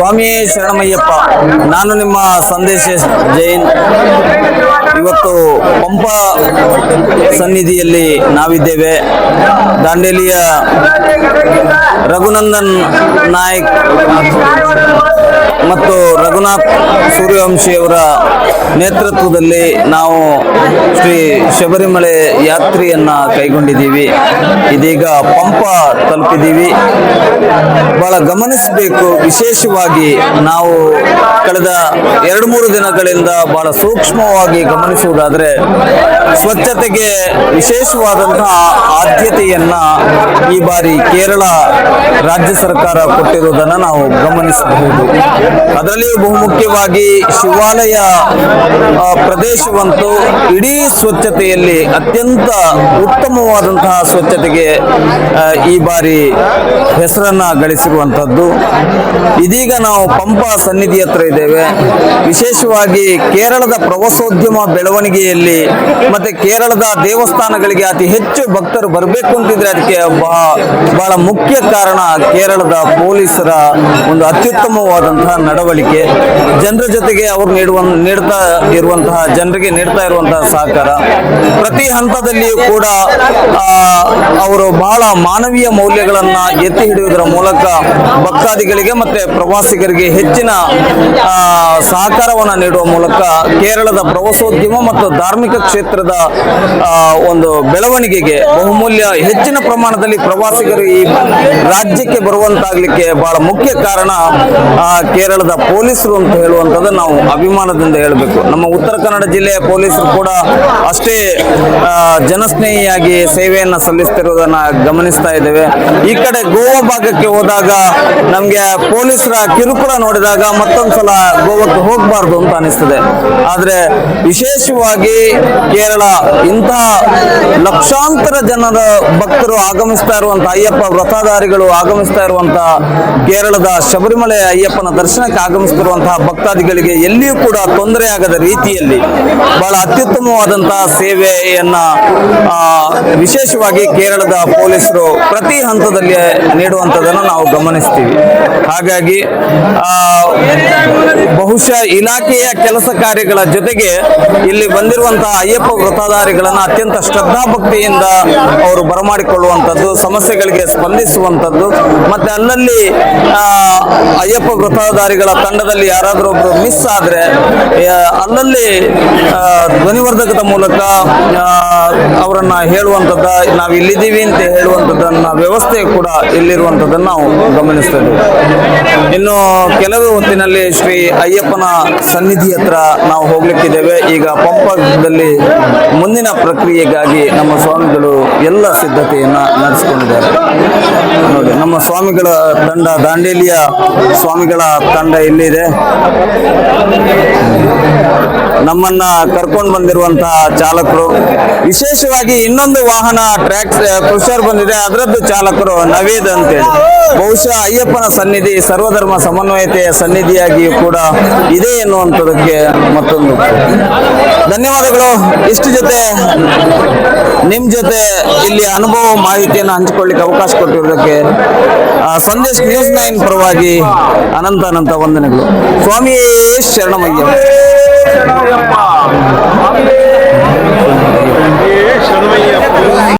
ಸ್ವಾಮಿಯೇ ಶರಣಮಯ್ಯಪ್ಪ ನಾನು ನಿಮ್ಮ ಸಂದೇಶ ಜೈನ್. ಇವತ್ತು ಪಂಪ ಸನ್ನಿಧಿಯಲ್ಲಿ ನಾವಿದ್ದೇವೆ. ದಾಂಡೇಲಿಯ ರಘುನಂದನ್ ನಾಯಕ್ ಮತ್ತು ರಘುನಾಥ್ ಸೂರ್ಯವಂಶಿಯವರ ನೇತೃತ್ವದಲ್ಲಿ ನಾವು ಶ್ರೀ ಶಬರಿಮಲೆ ಯಾತ್ರೆಯನ್ನು ಕೈಗೊಂಡಿದ್ದೀವಿ. ಇದೀಗ ಪಂಪ ತಲುಪಿದ್ದೀವಿ. ಬಹಳ ಗಮನಿಸಬೇಕು. ವಿಶೇಷವಾಗಿ ನಾವು ಕಳೆದ ಎರಡು ಮೂರು ದಿನಗಳಿಂದ ಬಹಳ ಸೂಕ್ಷ್ಮವಾಗಿ ಗಮನಿಸುವುದಾದರೆ ಸ್ವಚ್ಛತೆಗೆ ವಿಶೇಷವಾದಂತಹ ಆದ್ಯತೆಯನ್ನು ಈ ಬಾರಿ ಕೇರಳ ರಾಜ್ಯ ಸರ್ಕಾರ ಕೊಟ್ಟಿರುವುದನ್ನು ನಾವು ಗಮನಿಸಬಹುದು. ಅದರಲ್ಲಿಯೂ ಬಹುಮುಖ್ಯವಾಗಿ ಶಿವಾಲಯ ಪ್ರದೇಶವಂತೂ ಇಡೀ ಸ್ವಚ್ಛತೆಯಲ್ಲಿ ಅತ್ಯಂತ ಉತ್ತಮವಾದಂತಹ ಸ್ವಚ್ಛತೆಗೆ ಈ ಬಾರಿ ಹೆಸರನ್ನ ಗಳಿಸಿರುವಂಥದ್ದು. ಇದೀಗ ನಾವು ಪಂಪ ಸನ್ನಿಧಿ ಹತ್ರ ಇದ್ದೇವೆ. ವಿಶೇಷವಾಗಿ ಕೇರಳದ ಪ್ರವಾಸೋದ್ಯಮ ಬೆಳವಣಿಗೆಯಲ್ಲಿ ಮತ್ತೆ ಕೇರಳದ ದೇವಸ್ಥಾನಗಳಿಗೆ ಅತಿ ಹೆಚ್ಚು ಭಕ್ತರು ಬರಬೇಕು ಅಂತಿದ್ರೆ ಅದಕ್ಕೆ ಬಹ- ಬಹಳ ಮುಖ್ಯ ಕಾರಣ ಕೇರಳದ ಪೊಲೀಸರ ಒಂದು ಅತ್ಯುತ್ತಮವಾದಂತಹ ನಡವಳಿಕೆ, ಜನರ ಜೊತೆಗೆ ಅವರು ನೀಡುವ ನೀಡ್ತಾ ಇರುವಂತಹ ಜನರಿಗೆ ನೀಡ್ತಾ ಇರುವಂತಹ ಸಹಕಾರ. ಪ್ರತಿ ಹಂತದಲ್ಲಿಯೂ ಕೂಡ ಅವರು ಬಹಳ ಮಾನವೀಯ ಮೌಲ್ಯಗಳನ್ನ ಎತ್ತಿ ಹಿಡಿಯುವುದರ ಮೂಲಕ ಭಕ್ತಾದಿಗಳಿಗೆ ಮತ್ತೆ ಪ್ರವಾಸಿಗರಿಗೆ ಹೆಚ್ಚಿನ ಸಹಕಾರವನ್ನು ನೀಡುವ ಮೂಲಕ ಕೇರಳದ ಪ್ರವಾಸೋದ್ಯಮ ಮತ್ತು ಧಾರ್ಮಿಕ ಕ್ಷೇತ್ರದ ಒಂದು ಬೆಳವಣಿಗೆಗೆ ಬಹುಮೂಲ್ಯ ಹೆಚ್ಚಿನ ಪ್ರಮಾಣದಲ್ಲಿ ಪ್ರವಾಸಿಗರು ಈ ರಾಜ್ಯಕ್ಕೆ ಬರುವಂತಾಗ್ಲಿಕ್ಕೆ ಬಹಳ ಮುಖ್ಯ ಕಾರಣ ಕೇರಳದ ಪೊಲೀಸರು ಅಂತ ಹೇಳುವಂಥದ್ದು ನಾವು ಅಭಿಮಾನದಿಂದ ಹೇಳಬೇಕು. ನಮ್ಮ ಉತ್ತರ ಕನ್ನಡ ಜಿಲ್ಲೆಯ ಪೊಲೀಸರು ಕೂಡ ಅಷ್ಟೇ ಜನಸ್ನೇಹಿಯಾಗಿ ಸೇವೆಯನ್ನು ಸಲ್ಲಿಸ್ತಿರೋದನ್ನ ಗಮನಿಸ್ತಾ ಇದ್ದೇವೆ. ಈ ಕಡೆ ಗೋವಾ ಭಾಗಕ್ಕೆ ಹೋದಾಗ ನಮಗೆ ಪೊಲೀಸರ ಕಿರುಕುಳ ನೋಡಿದಾಗ ಮತ್ತೊಂದ್ಸಲ ಗೋವಾಕ್ಕೆ ಹೋಗಬಾರ್ದು ಅಂತ ಅನಿಸ್ತದೆ. ಆದರೆ ವಿಶೇಷವಾಗಿ ಕೇರಳ, ಇಂತಹ ಲಕ್ಷಾಂತರ ಜನರ ಭಕ್ತರು ಆಗಮಿಸ್ತಾ ಇರುವಂತ ಅಯ್ಯಪ್ಪ ವ್ರತಧಾರಿಗಳು ಆಗಮಿಸ್ತಾ ಇರುವಂತಹ ಕೇರಳದ ಶಬರಿಮಲೆ ಅಯ್ಯಪ್ಪನ ದರ್ಶನಕ್ಕೆ ಆಗಮಿಸ್ತಿರುವಂತಹ ಭಕ್ತಾದಿಗಳಿಗೆ ಎಲ್ಲಿಯೂ ಕೂಡ ತೊಂದರೆ ಆಗದ ರೀತಿಯಲ್ಲಿ ಬಹಳ ಅತ್ಯುತ್ತಮವಾದಂತಹ ಸೇವೆಯನ್ನ ವಿಶೇಷವಾಗಿ ಕೇರಳದ ಪೊಲೀಸರು ಪ್ರತಿ ಹಂತದಲ್ಲಿ ನೀಡುವಂಥದ್ದನ್ನು ನಾವು ಗಮನಿಸ್ತೀವಿ. ಹಾಗಾಗಿ ಬಹುಶಃ ಇಲಾಖೆಯ ಕೆಲಸ ಕಾರ್ಯಗಳ ಜೊತೆಗೆ ಇಲ್ಲಿ ಬಂದಿರುವಂತಹ ಅಯ್ಯಪ್ಪ ವ್ರತಧಾರಿಗಳನ್ನು ಅತ್ಯಂತ ಶ್ರದ್ಧಾಭಕ್ತಿಯಿಂದ ಅವರು ಬರಮಾಡಿಕೊಳ್ಳುವಂಥದ್ದು, ಸಮಸ್ಯೆಗಳಿಗೆ ಸ್ಪಂದಿಸುವಂಥದ್ದು. ಮತ್ತೆ ಅಲ್ಲಲ್ಲಿ ಅಯ್ಯಪ್ಪ ವೃತ್ತಾಧಾರಿಗಳ ತಂಡದಲ್ಲಿ ಯಾರಾದರೂ ಒಬ್ರು ಮಿಸ್ ಆದ್ರೆ ಅಲ್ಲಲ್ಲಿ ಧ್ವನಿವರ್ಧಕದ ಮೂಲಕ ಅವರನ್ನ ಹೇಳುವಂಥದ್ದ, ನಾವು ಇಲ್ಲಿದ್ದೀವಿ ಅಂತ ಹೇಳುವಂಥದ್ದನ್ನ ವ್ಯವಸ್ಥೆ ಕೂಡ ಇಲ್ಲಿರುವಂಥದ್ದನ್ನು ನಾವು ಗಮನಿಸ್ತೇವೆ ಇನ್ನು ಕೆಲವೇ ಹೊತ್ತಿನಲ್ಲಿ ಶ್ರೀ ಅಯ್ಯಪ್ಪನ ಸನ್ನಿಧಿ ಹತ್ರ ನಾವು ಹೋಗ್ಲಿಕ್ಕಿದ್ದೇವೆ. ಈಗ ಪಂಪದಲ್ಲಿ ಮುಂದಿನ ಪ್ರಕ್ರಿಯೆಗಾಗಿ ನಮ್ಮ ಸ್ವಾಮಿಗಳು ಎಲ್ಲ ಸಿದ್ಧತೆಯನ್ನ ನಡೆಸಿಕೊಂಡಿದ್ದಾರೆ. ನೋಡಿ, ನಮ್ಮ ಸ್ವಾಮಿಗಳ ತಂಡ, ದಾಂಡೇಲಿಯ ಸ್ವಾಮಿಗಳ ತಂಡ ಇಲ್ಲಿದೆ. ನಮ್ಮನ್ನ ಕರ್ಕೊಂಡು ಬಂದಿರುವಂತಹ ಚಾಲಕರು. ವಿಶೇಷವಾಗಿ ಇನ್ನೊಂದು ವಾಹನ ಟ್ರ್ಯಾಕ್ ಕ್ರುಷರ್ ಬಂದಿದೆ. ಅದರದ್ದು ಚಾಲಕರು ನವೇದ್ ಅಂತೇಳಿ. ಬಹುಶಃ ಅಯ್ಯಪ್ಪನ ಸನ್ನಿಧಿ, ಸರ್ವಧರ್ಮ ಸಮನ್ವಯತೆಯ ಸನ್ನಿಧಿಯಾಗಿಯೂ ಕೂಡ ಇದೆ ಎನ್ನುವಂಥದಕ್ಕೆ ಮತ್ತೊಂದು. ಧನ್ಯವಾದಗಳು. ಇಷ್ಟು ಜೊತೆ ನಿಮ್ ಜೊತೆ ಇಲ್ಲಿ ಅನುಭವ ಮಾಹಿತಿಯನ್ನು ಹಂಚಿಕೊಳ್ಳಿಕ್ಕೆ ಅವಕಾಶ ಕೊಟ್ಟಿರೋದಕ್ಕೆ ಸಂದೇಶ್ ನ್ಯೂಸ್ ನೈನ್ ಪರವಾಗಿ ಅನಂತ ಅನಂತ ವಂದನೆಗಳು. ಸ್ವಾಮಿ ಶರಣಮಯ್ಯ. శరణయ్యప్ప